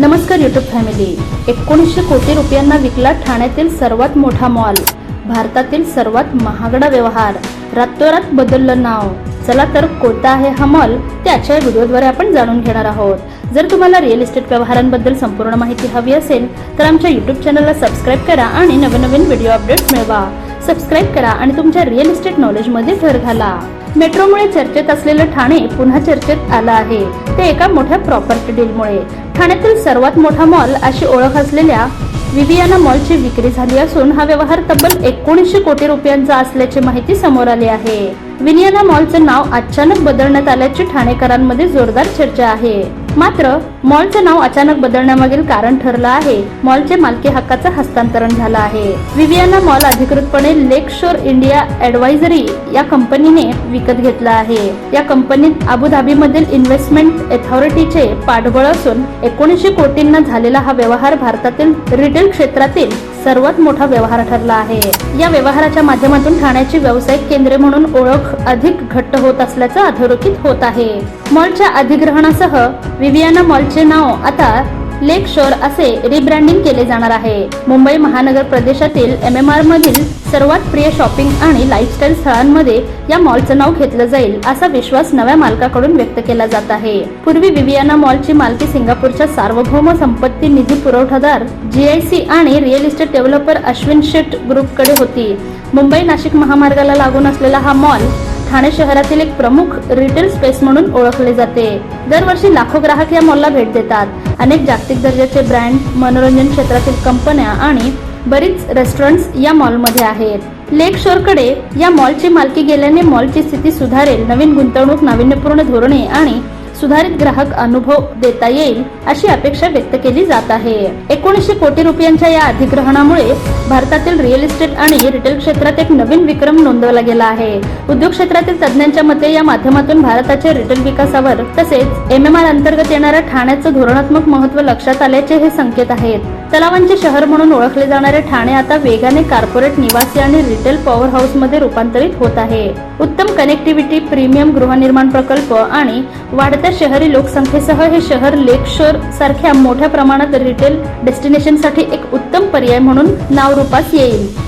नमस्कार YouTube family एकोणीसशे कोटी रुपयांना विकला ठाण्यातील सर्वात मोठा मॉल भारतातील सर्वात महागडा व्यवहार. रातोरात बदललं नाव. चला तर कोणता आहे हा मॉल त्याच्या व्हिडिओद्वारे आपण जाणून घेणार आहोत. जर तुम्हाला रिअल इस्टेट व्यवहारांबद्दल संपूर्ण माहिती हवी असेल तर आमच्या युट्यूब चॅनलला सबस्क्राईब करा आणि नवीन नवीन व्हिडिओ अपडेट्स मिळवा. सबस्क्राईब करा आणि तुमच्या रिअल इस्टेट नॉलेजमध्ये भर घाला. मेट्रोमुळे चर्चेत असलेलं ठाणे पुन्हा चर्चेत आलं आहे. ते एका मोठ्या प्रॉपर्टी डीलमुळे ठाण्यातील सर्वात मोठा मॉल अशी ओळख असलेल्या विवियाना मॉलची विक्री झाली असून हा व्यवहार तब्बल एकोणीसशे कोटी रुपयांचा असल्याची माहिती समोर आली आहे. विनियाना मॉलचं नाव अचानक बदलण्यात आल्याची ठाणेकरांमध्ये जोरदार चर्चा आहे. मात्र मॉलचं नाव अचानक बदलण्यामागील कारण ठरलं आहे. मॉलचे मालकी हक्काचं हस्तांतरण झालं आहे. विवियाना मॉल अधिकृतपणे लेक शोर इंडिया ऍडवायझरी या कंपनीने विकत घेतला आहे. या कंपनीत अबुधाबीमधील इन्व्हेस्टमेंट अथॉरिटीचे पाठबळ असून एकोणीसशे कोटींना झालेला हा व्यवहार भारतातील रिटेल क्षेत्रातील सर्वात मोठा व्यवहार ठरला आहे. या व्यवहाराच्या माध्यमातून ठाण्याची व्यावसायिक केंद्रे म्हणून ओळख अधिक घट्ट होत असल्याचं अधोरेखित होत आहे. मॉलच्या अधिग्रहणासह विवियाना मॉलचे नाव आता लेक शोर असे रिब्रँडिंग केले जाणार आहे. मुंबई महानगर प्रदेशातील एम एम आर मधील सर्वात प्रिय शॉपिंग आणि लाईफस्टाईल स्थळांमध्ये या मॉलचं नाव घेतलं जाईल असा विश्वास नव्या मालकाकडून व्यक्त केला जात आहे. पूर्वी विवियाना मॉलची मालकी सिंगापूरच्या सार्वभौम संपत्ती निधी पुरवठादार जीआयसी आणि real estate developer Ashwin Shet ग्रुपकडे होती. मुंबई नाशिक महामार्गाला लागून असलेला हा मॉल ठाणे शहरातील एक प्रमुख रिटेल स्पेस म्हणून ओळखले जाते. दरवर्षी लाखो ग्राहक या मॉलला भेट देतात. अनेक जागतिक दर्जाचे ब्रँड मनोरंजन क्षेत्रातील कंपन्या आणि बरीच रेस्टॉरंट्स या मॉलमध्ये आहेत. लेक शोरकडे या मॉलची मालकी गेल्याने मॉलची स्थिती सुधारेल नवीन गुंतवणूक नाविन्यपूर्ण धोरणे आणि सुधारित ग्राहक अनुभव देता येईल अशी अपेक्षा व्यक्त केली जात आहे. एकोणीसशे कोटी रुपयांच्या या अधिग्रहणामुळे भारतातील रिअल इस्टेट आणि रिटेल क्षेत्रात एक नवीन विक्रम नोंदवला गेला आहे. उद्योग क्षेत्रातील तज्ज्ञांच्या मते या माध्यमातून भारताच्या रिटेल विकासावर तसेच एम एम आर अंतर्गत येणाऱ्या ठाण्याचं धोरणात्मक महत्त्व लक्षात आल्याचे हे संकेत आहेत. तलावांचे शहर म्हणून ओळखले जाणारे ठाणे आता वेगाने कार्पोरेट निवासी आणि रिटेल पॉवर हाऊसमध्ये रूपांतरित होत आहे. उत्तम कनेक्टिव्हिटी प्रीमियम गृहनिर्माण प्रकल्प आणि वाढत्या शहरी लोकसंख्येसह हे शहर लेकशोर सारख्या मोठ्या प्रमाणात रिटेल डेस्टिनेशनसाठी एक उत्तम पर्याय म्हणून नावरूपास येईल.